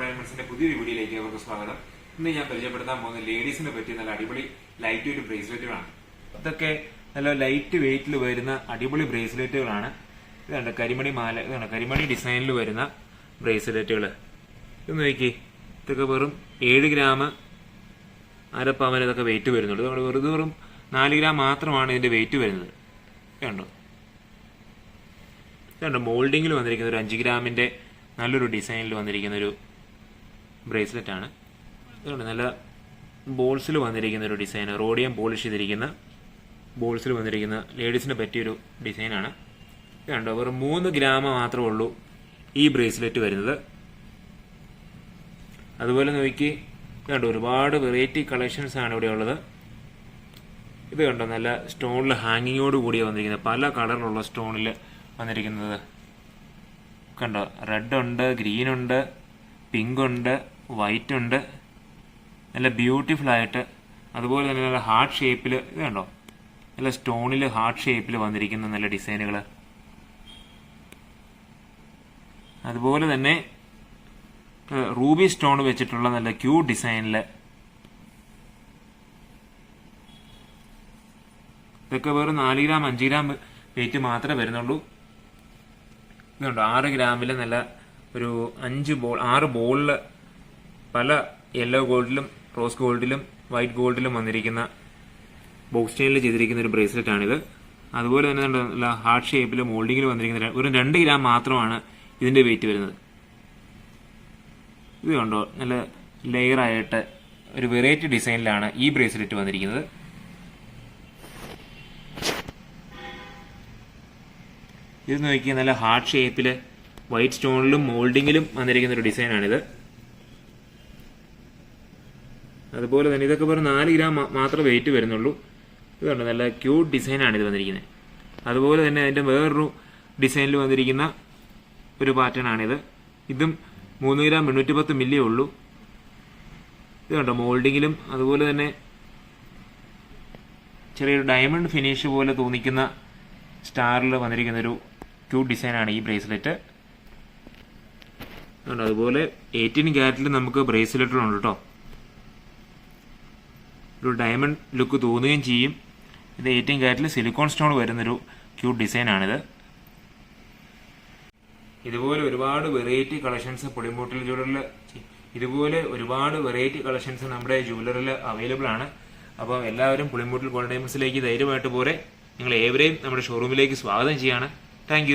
ഡയമണ്ട്സിന്റെ പുതിയൊരു വീഡിയോയിലേക്ക് അവർക്ക് സ്വാഗതം. ഇന്ന് ഞാൻ പരിചയപ്പെടുത്താൻ പോകുന്ന ലേഡീസിനെ പറ്റിയ നല്ല അടിപൊളി ലൈറ്റ് വെയിറ്റ് ബ്രേസ്ലെറ്റുകളാണ് ഇതൊക്കെ നല്ല ലൈറ്റ് വെയിറ്റിൽ വരുന്ന അടിപൊളി ബ്രേസ്ലെറ്റുകളാണ് ഇതുണ്ട് കരിമണി മാല ഇതാണ് കരിമണി ഡിസൈനിൽ വരുന്ന ബ്രേസ്ലെറ്റുകൾ ഇത് നോക്കി ഇതൊക്കെ വെറും ഏഴ് ഗ്രാം അര അരപ്പവൻ ഇതൊക്കെ വെയിറ്റ് വരുന്നുണ്ട്. നമ്മൾ വെറുതെ വെറും നാല് ഗ്രാം മാത്രമാണ് ഇതിന്റെ വെയിറ്റ് വരുന്നത്. കണ്ടോ? ഇതുണ്ട് മോൾഡിങ്ങിൽ വന്നിരിക്കുന്ന ഒരു അഞ്ച് ഗ്രാമിന്റെ നല്ലൊരു ഡിസൈനിൽ വന്നിരിക്കുന്ന ഒരു ബ്രേസ്ലെറ്റ് ആണ് ഇതുണ്ട് നല്ല ബോൾസിൽ വന്നിരിക്കുന്ന ഒരു ഡിസൈൻ റോഡിയം പോളിഷ് ചെയ്തിരിക്കുന്ന ബോൾസിൽ വന്നിരിക്കുന്ന ലേഡീസിന് പറ്റിയൊരു ഡിസൈനാണ്. കണ്ടോ വെറും മൂന്ന് ഗ്രാമ മാത്രമേ ഉള്ളൂ ഈ ബ്രേസ്ലെറ്റ് വരുന്നത്. അതുപോലെ നോക്കി കണ്ടോ ഒരുപാട് വെറൈറ്റി കളക്ഷൻസ് ആണ് ഇവിടെ ഉള്ളത്. ഇത് കണ്ടോ നല്ല സ്റ്റോണിൽ ഹാങ്ങിങ്ങോട് കൂടിയാണ് വന്നിരിക്കുന്നത്. പല കളറിലുള്ള സ്റ്റോണിൽ വന്നിരിക്കുന്നത്. കണ്ടോ റെഡ് ഉണ്ട് ഗ്രീൻ ഉണ്ട് പിങ്ക് ഉണ്ട് വൈറ്റ് ഉണ്ട്. നല്ല ബ്യൂട്ടിഫുൾ ആയിട്ട് അതുപോലെ തന്നെ നല്ല ഹാർട്ട് ഷേപ്പിൽ ഇത് കണ്ടോ? നല്ല സ്റ്റോണിൽ ഹാർട്ട് ഷേപ്പിൽ വന്നിരിക്കുന്ന നല്ല ഡിസൈനുകൾ അതുപോലെ തന്നെ റൂബി സ്റ്റോൺ വെച്ചിട്ടുള്ള നല്ല ക്യൂ ഡിസൈനിൽ ഇതൊക്കെ വെറും നാല് ഗ്രാം അഞ്ച് ഗ്രാം വെയിറ്റ് മാത്രമേ വരുന്നുള്ളൂ. ഇതുണ്ടോ ആറ് ഗ്രാമിൽ നല്ല ഒരു അഞ്ച് ബോൾ ആറ് ബോളിൽ പല യെല്ലോ ഗോൾഡിലും റോസ് ഗോൾഡിലും വൈറ്റ് ഗോൾഡിലും വന്നിരിക്കുന്ന ബോക്സ് ചെയിനിൽ ചെയ്തിരിക്കുന്ന ഒരു ബ്രേസ്ലെറ്റ് ആണിത്. അതുപോലെ തന്നെ ഉണ്ട് നല്ല ഹാർട്ട് ഷേപ്പിൽ മോൾഡിങ്ങിൽ വന്നിരിക്കുന്ന ഒരു രണ്ട് ഗ്രാം മാത്രമാണ് ഇതിന്റെ വെയിറ്റ് വരുന്നത്. ഇത് കണ്ടോ? നല്ല ലെയർ ആയിട്ട് ഒരു വെറൈറ്റി ഡിസൈനിലാണ് ഈ ബ്രേസ്ലെറ്റ് വന്നിരിക്കുന്നത്. ഇത് നോക്കിയാൽ നല്ല ഹാർട്ട് ഷേപ്പിൽ വൈറ്റ് സ്റ്റോണിലും മോൾഡിങ്ങിലും വന്നിരിക്കുന്ന ഒരു ഡിസൈനാണിത് അതുപോലെ തന്നെ ഇതൊക്കെ വെറും നാല് ഗ്രാം മാത്രം മാത്രമേ വെയിറ്റ് വരുന്നുള്ളൂ ഇതുണ്ട് നല്ല ക്യൂട്ട് ഡിസൈനാണ് ഇത് വന്നിരിക്കുന്നത്. അതുപോലെ തന്നെ അതിന്റെ വേറൊരു ഡിസൈനിൽ വന്നിരിക്കുന്ന ഒരു പാറ്റേൺ ആണിത് ഇതും. മൂന്ന് ഗ്രാം എണ്ണൂറ്റി പത്ത് മില്ലിയേ ഉള്ളൂ. ഇത് കണ്ടോ? മോൾഡിങ്ങിലും അതുപോലെ തന്നെ ചെറിയൊരു ഡയമണ്ട് ഫിനിഷ് പോലെ തോന്നിക്കുന്ന സ്റ്റാറിൽ വന്നിരിക്കുന്ന ഒരു ക്യൂട്ട് ഡിസൈനാണ് ഈ ബ്രേസ്ലെറ്റ് അതുപോലെ എയ്റ്റീൻ ക്യാരറ്റിൽ നമുക്ക് ബ്രേസ്ലെറ്റുകളുണ്ട് കേട്ടോ ഒരു ഡയമണ്ട് ലുക്ക് തോന്നുകയും ചെയ്യും. ഇത് എയ്റ്റീൻ ക്യാരറ്റിൽ സിലിക്കോൺ സ്റ്റോൺ വരുന്നൊരു ക്യൂട്ട് ഡിസൈനാണിത് ഇതുപോലെ ഒരുപാട് വെറൈറ്റി കളക്ഷൻസ് പൊടിമൂട്ടിൽ ജ്വല്ലറിൽ ഇതുപോലെ ഒരുപാട് വെറൈറ്റി കളക്ഷൻസ് നമ്മുടെ ജ്വല്ലറിൽ അവൈലബിൾ ആണ്. അപ്പോൾ എല്ലാവരും പുളിമൂട്ടിൽ ഗോൾഡ് ഡയമണ്ട്സിലേക്ക് ധൈര്യമായിട്ട് പോരെ. നിങ്ങൾ ഏവരെയും നമ്മുടെ ഷോറൂമിലേക്ക് സ്വാഗതം ചെയ്യാണ്. താങ്ക്